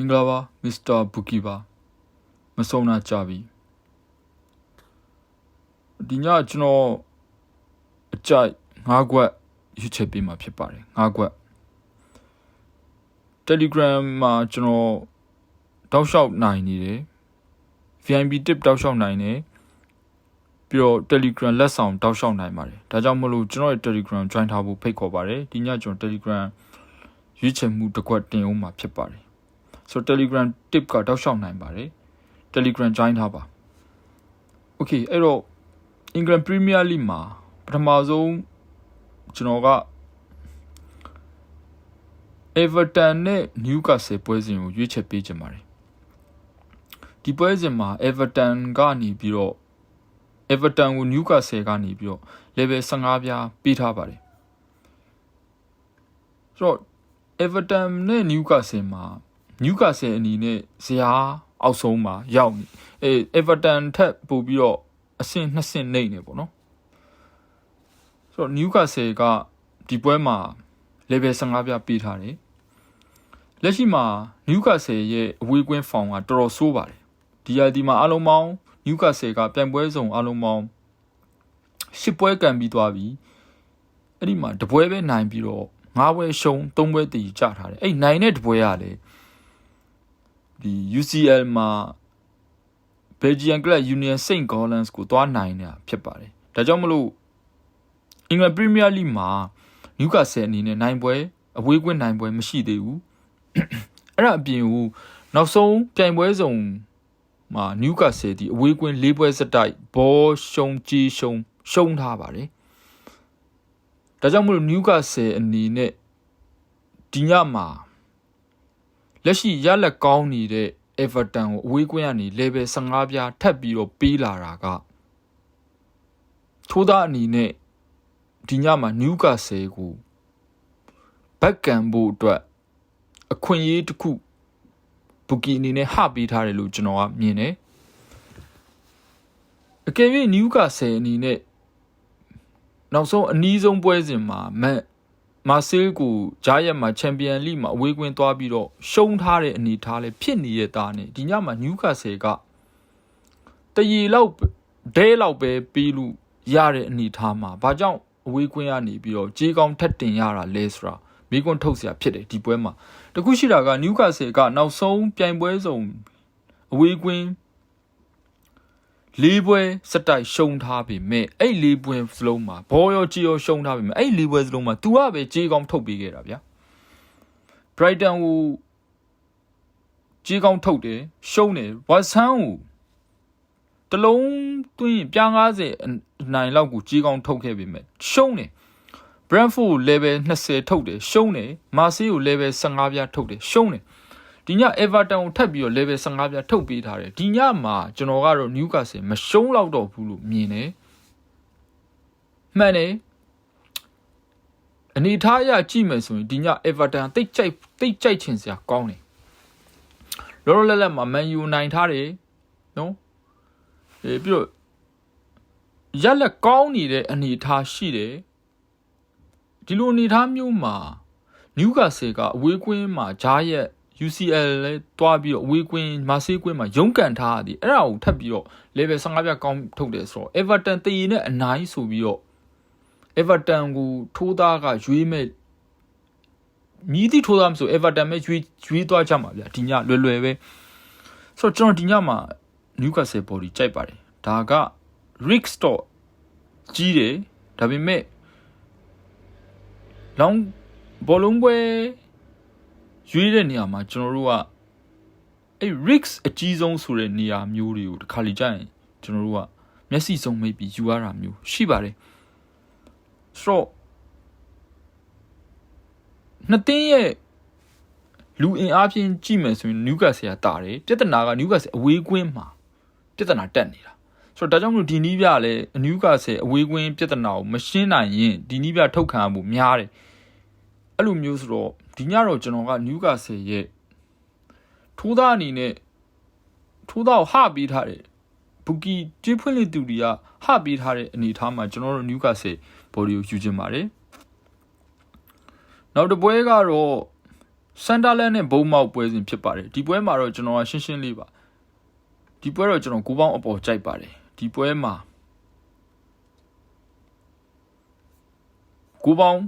မင်္ဂလာပါမစ္စတာဘူကီပါမဆုံးနာကြပြီဒီညကျွန်တော်အကြိုက်၅ခွက်ရွေးချယ်ပေးမှာဖြစ်ပါတယ်၅ခွက် Telegram မှာကျွန်တော်တောက်လျှောက်နိုင်နေတယ် VIP tip တောက်လျှောက်နိုင်တယ်ပြီးတော့ Telegram လက်ဆောင်တောက်လျှောက်နိုင်ပါတယ်ဒါကြောင့်မလို့ကျွန်တော်ရဲ့ Telegram join ထားဖို့ဖိတ်ခေါ်ပါတယ်ဒီညကျွန်တော် Telegram ရွေးချယ်မှုတစ်ခွက်တင်အောင်မှာဖြစ်ပါတယ် ဆိုတော့ Telegram tip ကတောက်လျှောက်နိုင်ပါတယ် Telegram join ထားပါ Okay အဲ့တော့ England Premier League မှာပထမဆုံးကျွန်တော်က Everton နဲ့ Newcastle ပွဲစဉ်ကိုရွေးချယ်ပေးချင်ပါတယ်ဒီပွဲစဉ်မှာ Everton ကနေပြီးတော့ Everton ကို Newcastle ကနေပြီးတော့ level 15ပြားပေးထားပါတယ်ဆိုတော့ Everton နဲ့ Newcastle မှာ Newcastle အနေနဲ့ဇယားအောက်ဆုံးမှာရောက်နေအဲ Everton ထက်ပိုပြီးတော့အဆင့်နှစ်ဆင့်နှိမ့်နေပေါ့နော်ဆိုတော့ Newcastle ကဒီပွဲမှာ level 15ပြပေးထားတယ်လက်ရှိမှာ Newcastle ရဲ့အဝေးကွင်းဖောင်ကတော်တော်ဆိုးပါတယ်ဒီဟာဒီမှာအလုံးပေါင်း Newcastle ကပြိုင်ပွဲစုံအလုံးပေါင်း10ပွဲကန်ပြီးသွားပြီအဲ့ဒီမှာတပွဲပဲနိုင်ပြီးတော့၅ပွဲရှုံး၃ပွဲတည်ကြထားတယ်အဲ့နိုင်တဲ့တပွဲကလေ ဒီ UCL မှာ Belgian Club Union Saint Gallants ကိုသွားနိုင်နေတာဖြစ်ပါတယ်ဒါကြောင့်မလို့ England Premier League မှာ Newcastle အနေနဲ့နိုင်ပွဲအဝေးကွင်းနိုင်ပွဲမရှိသေးဘူးအဲ့ဒါအပြင်ဟိုနောက်ဆုံးပြိုင်ပွဲစုံမှာ Newcastle ဒီအဝေးကွင်း၄ပွဲစတိုက်ဘောရှုံကြီးရှုံရှုံထားပါတယ်ဒါကြောင့်မလို့ Newcastle အနေနဲ့ဒီညမှာ လက်ရှိရလက်ကောင်းနေတဲ့ Everton ကိုအဝေးကွင်းကနေ level 15ပြားထပ်ပြီးတော့ပေးလာတာကထိုးသားအနေနဲ့ဒီညမှာ Newcastle ကိုဘက်ကန်ဖို့အတွက်အခွင့်အရေးတစ်ခုဘူကီအနေနဲ့ဟပေးထားတယ်လို့ကျွန်တော်ကမြင်တယ်အကယ်၍ Newcastle အနေနဲ့နောက်ဆုံးအနည်းဆုံးပွဲစဉ်မှာမန် မာဆေးကိုဂျားရက်မှာချန်ပီယံလိမှာအဝေးကွင်းသွားပြီးတော့ရှုံးထားတဲ့အနေထားလဲဖြစ်နေရတာနဲ့ဒီညမှာနျူကာဆယ်ကတရီလောက်ဒဲလောက်ပဲပြီးလို့ရတဲ့အနေထားမှာဘာကြောင့်အဝေးကွင်းကနေပြီးတော့ကြေးကောင်းထက်တင်ရတာလဲဆိုတာမိကွန်းထုတ်เสียဖြစ်တယ်ဒီပွဲမှာတခုရှိတာကနျူကာဆယ်ကနောက်ဆုံးပြိုင်ပွဲစုံအဝေးကွင်း လေးပွဲစတိုက်ရှုံထားပြီမဲ့အဲ့လေးပွဲစလုံးမှာဘောရောကြီးရောရှုံထားပြီမဲ့အဲ့လေးပွဲစလုံးမှာ तू ကပဲကြေးကောင်းထုတ်ပေးခဲ့တာဗျာ Brighton ကိုကြေးကောင်းထုတ်တယ်ရှုံးတယ် West Ham ကိုတလုံးသွင်းပြား90နိုင်လောက်ကိုကြေးကောင်းထုတ်ခဲ့ပြီမဲ့ရှုံးတယ် Brentford level 20ထုတ်တယ်ရှုံးတယ် Marseille ကို level 15ပြားထုတ်တယ်ရှုံးတယ် ဒီည Everton ကိုထပ်ပြီးတော့ level 15ပြထုတ်ပေးထားတယ်ဒီညမှာကျွန်တော်ကတော့ Newcastle မရှုံးတော့တော့ဘူးလို့မြင်တယ်မှန်တယ်အနေထားအရကြည့်မယ်ဆိုရင်ဒီည Everton တိတ်ကြိုက်တိတ်ကြိုက်ချင်စရာကောင်းတယ်လောလောလတ်လတ်မှာ Man U နိုင်ထားတယ်နော်အဲပြီးတော့ရက်လက်ကောင်းနေတဲ့အနေထားရှိတယ်ဒီလိုအနေထားမျိုးမှာ Newcastle ကအဝေးကွင်းမှာဂျားရက် UCL လဲတွားပြီးတော့အဝေးကွင်းမာဆေးကွင်းမှာရုန်းကန်ထားရသည်အဲ့ဒါကိုထပ်ပြီးတော့ level 15ပြကောင်းထုတ်တယ်ဆိုတော့ Everton တည်နဲ့အနိုင်ဆိုပြီးတော့ Everton ကိုထိုးသားကရွေးမဲ့မြည်သည့်ထိုးသားမဆို Everton ပဲရွေးရွေးသွားကြမှာဗျာဒီညလွယ်လွယ်ပဲဆိုတော့ကျွန်တော်ဒီညမှာ Newcastle body ကြိုက်ပါတယ်ဒါက Rick Store ကြီးတယ်ဒါပေမဲ့လောင်းဘောလုံးပွဲ ရွေးတဲ့နေရာမှာကျွန်တော်တို့ကအဲ့ risk အကြီးဆုံးဆိုတဲ့နေရာမျိုးတွေကိုတစ်ခါလေကြာရင်ကျွန်တော်တို့ကမျက်စိစုံမိတ်ပြီးယူရတာမျိုးရှိပါတယ်ဆိုတော့နှစ်တင်းရဲ့လူအင်အားဖြင့်ကြည့်မယ်ဆိုရင်နျူကာဆယ်ကတာတယ်ပြဿနာကနျူကာဆယ်အဝေးကွင်းမှာပြဿနာတက်နေတာဆိုတော့ဒါကြောင့်မလို့ဒီနီးပြလည်းနျူကာဆယ်အဝေးကွင်းပြဿနာကိုမရှင်းနိုင်ရင်ဒီနီးပြထုတ်ခံရမှုများတယ် အဲ့လိုမျိုးဆိုတော့ဒီညတော့ကျွန်တော်ကနျူကာဆယ်ရဲ့ထိုးသားအနေနဲ့ထိုးသားကိုဟပေးထားတယ်ဘူကီကျွေးဖွင့်လေသူတွေကဟပေးထားတဲ့အနေထားမှာကျွန်တော်တို့နျူကာဆယ်ဘော်ဒီကိုယူခြင်းပါတယ်နောက်တစ်ပွဲကတော့ဆန်တာလန်နဲ့ဘုံမောက်ပွဲစဉ်ဖြစ်ပါတယ်ဒီပွဲမှာတော့ကျွန်တော်ကရှင်းရှင်းလေးပါဒီပွဲတော့ကျွန်တော်ကိုပေါင်းအပေါ်ကြိုက်ပါတယ်ဒီပွဲမှာကိုပေါင်း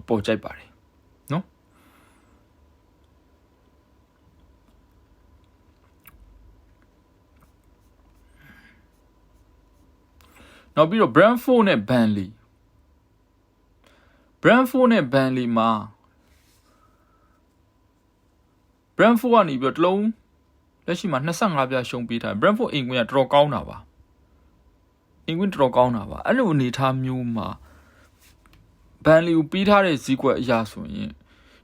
အပေါ်ကြိုက်ပါတယ်နော်နောက်ပြီးတော့ Brentford နဲ့ Burnley Brentford နဲ့ Burnley မှာ Brentford ကနေပြီးတော့တလုံးလက်ရှိမှာ25ပြရှုံးပေးထား Brentford အိမ်ကွင်းကတော်တော်ကောင်းတာပါအိမ်ကွင်းတော်တော်ကောင်းတာပါအဲ့လိုအနေထားမျိုးမှာ Burnley ကိုပေးထားတဲ့ဈေးကွက်အရာဆိုရင်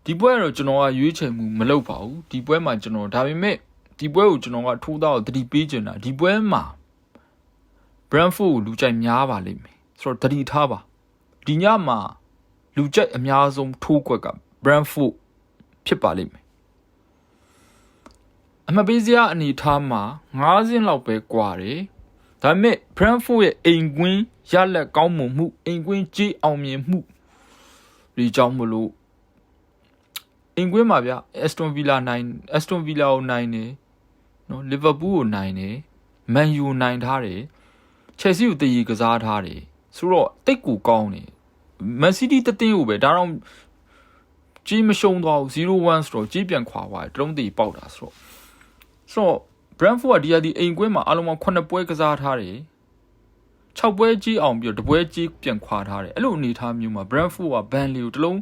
ဒီပွဲကတော့ကျွန်တော်ကရွေးချယ်မှုမလုပ်ပါဘူးဒီပွဲမှာကျွန်တော်ဒါပေမဲ့ဒီပွဲကိုကျွန်တော်ကထိုးသားကိုတတိပေးချင်တာဒီပွဲမှာ Brentford ကိုလူကြိုက်များပါလိမ့်မယ်ဆိုတော့တတိထားပါဒီညမှာလူကြိုက်အများဆုံးထိုးကွက်က Brentford ဖြစ်ပါလိမ့်မယ်အမပေးစရာအနေထားမှာ9စင်းလောက်ပဲကွာတယ်ဒါပေမဲ့ Brentford ရဲ့အိမ်ကွင်းရလက်ကောင်းမွန်မှုအိမ်ကွင်းကြီးအောင်မြင်မှု ဒီကြောင့်မလို့အိမ်ကွင်းမှာဗျ Aston Villa 9 Aston Villa ကိုနိုင်တယ်နော် Liverpool ကိုနိုင်တယ် Man U နိုင်ထားတယ် Chelsea ကိုတည်ရကစားထားတယ်ဆိုတော့တိတ်ကူကောင်းတယ်မန်စီးတီးတတင်းကိုပဲဒါတော့ကြီးမရှုံသွားဘူး0-1ဆိုတော့ကြီးပြန်ခွာသွားတယ်တလုံးတီပေါက်တာဆိုတော့ဆိုတော့ Brentford ကဒီဟာဒီအိမ်ကွင်းမှာအလုံးပေါင်း9ပွဲကစားထားတယ် 6ပွဲကြီးအောင်ပြီးတော့တပွဲကြီးပြန်ခွာထားတယ်အဲ့လိုအနေထားမျိုးမှာ Brentford က Burnley ကိုတလုံး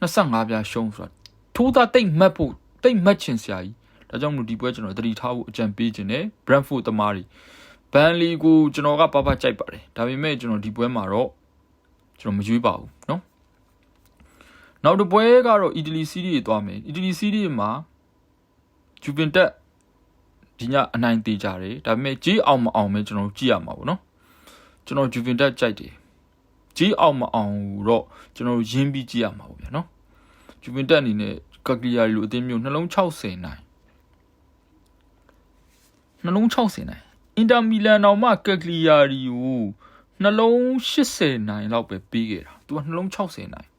25ပြားရှုံးဆိုတာထိုးသားတိတ်မှတ်ဖို့တိတ်မှတ်ချင်စရာကြီးဒါကြောင့်မို့ဒီပွဲကျွန်တော်တတိထားဖို့အကြံပေးခြင်းနဲ့ Brentford တမားတွေ Burnley ကိုကျွန်တော်ကပပကြိုက်ပါတယ်ဒါပေမဲ့ကျွန်တော်ဒီပွဲမှာတော့ကျွန်တော်မရွေးပါဘူးเนาะနောက်တစ်ပွဲကတော့အီတလီစီးရီးတွေသွားမယ်အီတလီစီးရီးမှာဂျူဗင်တက်ဒီညအနိုင်သေးကြတယ်ဒါပေမဲ့ကြီးအောင်မအောင်ပဲကျွန်တော်ကြည့်ရမှာပေါ့နော် ကျွန်တော်ဂျူဗင်တက်ကြိုက်တယ်ကြီးအောင်မအောင်တော့ကျွန်တော်ရင်းပြီးကြည့်ရမှာပေါ့ဗျာနော်ဂျူဗင်တက်အနေနဲ့ကကလီယာလိုအသင်းမျိုးနှလုံး60နိုင်နှလုံး60နိုင်အင်တာမီလန်တော့မှကကလီယာရီကိုနှလုံး80နိုင်လောက်ပဲပြီးခဲ့တာသူကနှလုံး60နိုင်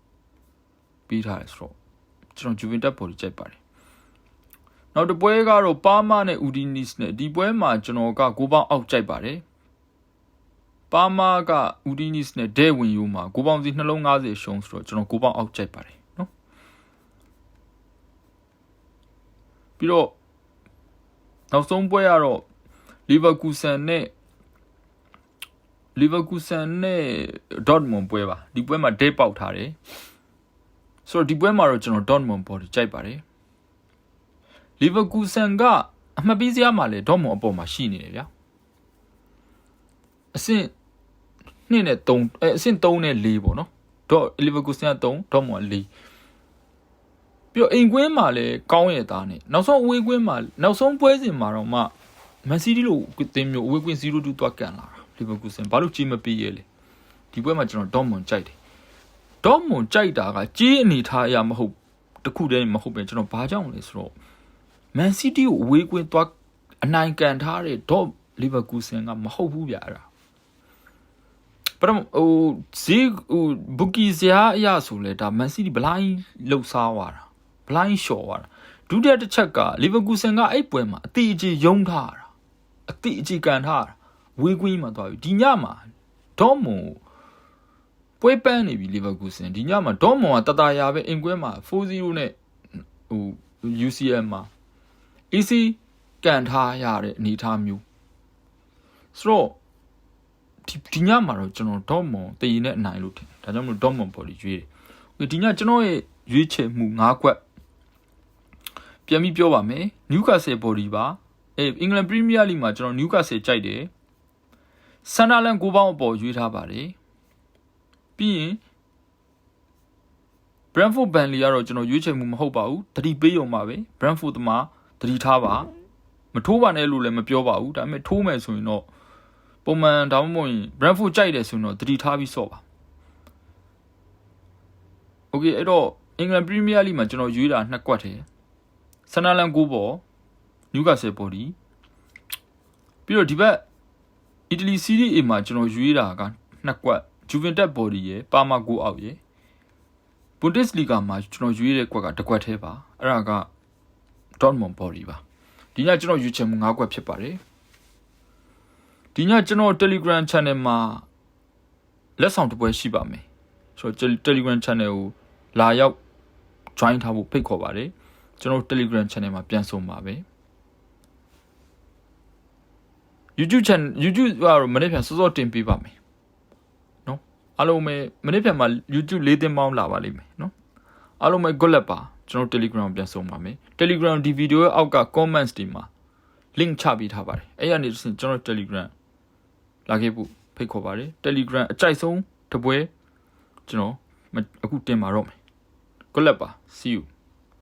ပြီးထားတယ်ဆိုတော့ကျွန်တော်ဂျူဗင်တက်ပေါ်ကြီးကြိုက်ပါတယ်နောက်တစ်ပွဲကတော့ပါမာနဲ့ဦးဒီနစ်နဲ့ဒီပွဲမှာကျွန်တော်ကကိုပေါင်းအောက်ကြိုက်ပါတယ် ပါမာကဦးဒီနစ်နဲ့ဒဲဝင်ယူမှာကိုပေါင်းစီနှလုံး90ရှုံးဆိုတော့ကျွန်တော်ကိုပေါင်းအောက်ကြိုက်ပါတယ်နော်ပြီးတော့နောက်ဆုံးပွဲကတော့လီဗာပူးဆန်နဲ့လီဗာပူးဆန်နဲ့ဒေါ့မွန်ပွဲပါဒီပွဲမှာဒဲပေါက်ထားတယ်ဆိုတော့ဒီပွဲမှာတော့ကျွန်တော်ဒေါ့မွန်ပေါ်ကြိုက်ပါတယ်လီဗာပူးဆန်ကအမှတ်ပေးစရာမှာလေဒေါ့မွန်အပေါ်မှာရှိနေတယ်ဗျာအဆင့် 2နဲ့3အဲအဆင့်3နဲ့4ပေါ့နော်ဒေါ့လီဗာပူးဆန်က3ဒေါ့မွန်က4ပြီးတော့အိမ်ကွင်းမှာလည်းကောင်းရဲ့သားနဲ့နောက်ဆုံးအဝေးကွင်းမှာနောက်ဆုံးပွဲစဉ်မှာတော့မှမန်စီးတီးလို့အသင်းမျိုးအဝေးကွင်း0-2တွားကန်လာတာလီဗာပူးဆန်ဘာလို့ကြီးမပေးရဲလဲဒီပွဲမှာကျွန်တော်ဒေါ့မွန်ကြိုက်တယ်ဒေါ့မွန်ကြိုက်တာကကြီးအနေထားအရာမဟုတ်တခုတည်းမဟုတ်ပဲကျွန်တော်ဘာကြောင့်လဲဆိုတော့မန်စီးတီးကိုအဝေးကွင်းတွားအနိုင်ကန်ထားတဲ့ဒေါ့လီဗာပူးဆန်ကမဟုတ်ဘူးဗျာအဲ့ဒါ ပရမဟိုဇီဟိုဘူကီဇာအရာဆိုလဲဒါမန်စီးတီးဘလိုင်းလှုပ်ရှားသွားတာဘလိုင်းလျှော်သွားတာဒုတိယတစ်ချက်ကလီဗာပူးဆန်ကအဲ့ပွဲမှာအတိအကျယုံထားတာအတိအကျကန်ထားတာဝေးကွင်းမှာသွားပြီဒီညမှာဒေါ့မွန်ပွဲပန်းနေပြီလီဗာပူးဆန်ဒီညမှာဒေါ့မွန်ကတတရာပဲအင်ကွဲမှာ4-0နဲ့ဟို UCL မှာ AC ကန်ထားရတဲ့အနေအထားမျိုးဆိုတော့ ဒီဒီညမှာတော့ကျွန်တော်ဒေါ့မွန်တည်ရင်နဲ့အနိုင်လို့ထင်တယ်ဒါကြောင့်မလို့ဒေါ့မွန်ပေါ်လီရွေးတယ်ဒီညကျွန်တော်ရဲ့ရွေးချယ်မှု၅ခွက်ပြန်ပြီးပြောပါမယ်နျူကာဆယ်ဘော်ဒီပါအေးအင်္ဂလန်ပရီးမီးယားလိမှာကျွန်တော်နျူကာဆယ်ကြိုက်တယ်ဆန်ဒါလန်ကိုပေါင်းအပေါ်ရွေးထားပါတယ်ပြီးရင် Brentford Burnley ကတော့ကျွန်တော်ရွေးချယ်မှုမဟုတ်ပါဘူးတတိပေးရုံပါပဲ Brentford တမှာတတိထားပါမထိုးပါနဲ့လို့လည်းမပြောပါဘူးဒါပေမဲ့ထိုးမယ်ဆိုရင်တော့ ပုံမှန်ဒါမှမဟုတ်ရင် Brentford ကြိုက်တယ်ဆိုရင်တော့တတိထားပြီးစော့ပါ။ Okay အဲ့တော့ England Premier League မှာကျွန်တော်ရွေးတာနှစ်ကွက်တယ်။ Sunderland 9ပေါ် Newcastle ပေါ်ဒီပြီးတော့ဒီဘက် Italy Serie A မှာကျွန်တော်ရွေးတာကနှစ်ကွက် Juventus ပေါ်ဒီရယ် Parma 9အောက်ရယ် Bundesliga မှာကျွန်တော်ရွေးတဲ့ကွက်ကတစ်ကွက်သေးပါအဲ့ဒါက Dortmund ပေါ်ဒီပါဒီညကျွန်တော်ရွေးချယ်မှု၅ကွက်ဖြစ်ပါတယ်။ ဒီညကျွန်တော် Telegram channel မှာလက်ဆောင်တစ်ပွဲရှိပါမယ်ဆိုတော့ Telegram channel ကိုလာရောက် join ထားဖို့ဖိတ်ခေါ်ပါတယ်ကျွန်တော် Telegram channel မှာပြန်送ပါပဲ YouTube channel YouTube ကတော့မနေ့ပြန်စောစောတင်ပေးပါမယ်နော်အားလုံးပဲမနေ့ပြန်မှာ YouTube ၄သင်းပေါင်းလာပါလိမ့်မယ်နော်အားလုံးပဲ good luck ပါကျွန်တော် Telegram ပြန်送ပါမယ် Telegram ဒီ video ရဲ့အောက်က comments တွေမှာ link ချပေးထားပါတယ်အဲ့ရနေတစ်ဆင့်ကျွန်တော် Telegram လာခဲ့ဖို့ဖိတ်ခေါ်ပါတယ် Telegram အကြိုက်ဆုံးတစ်ပွဲကျွန်တော်အခုတင်ပါတော့မယ် good luck ပါ see you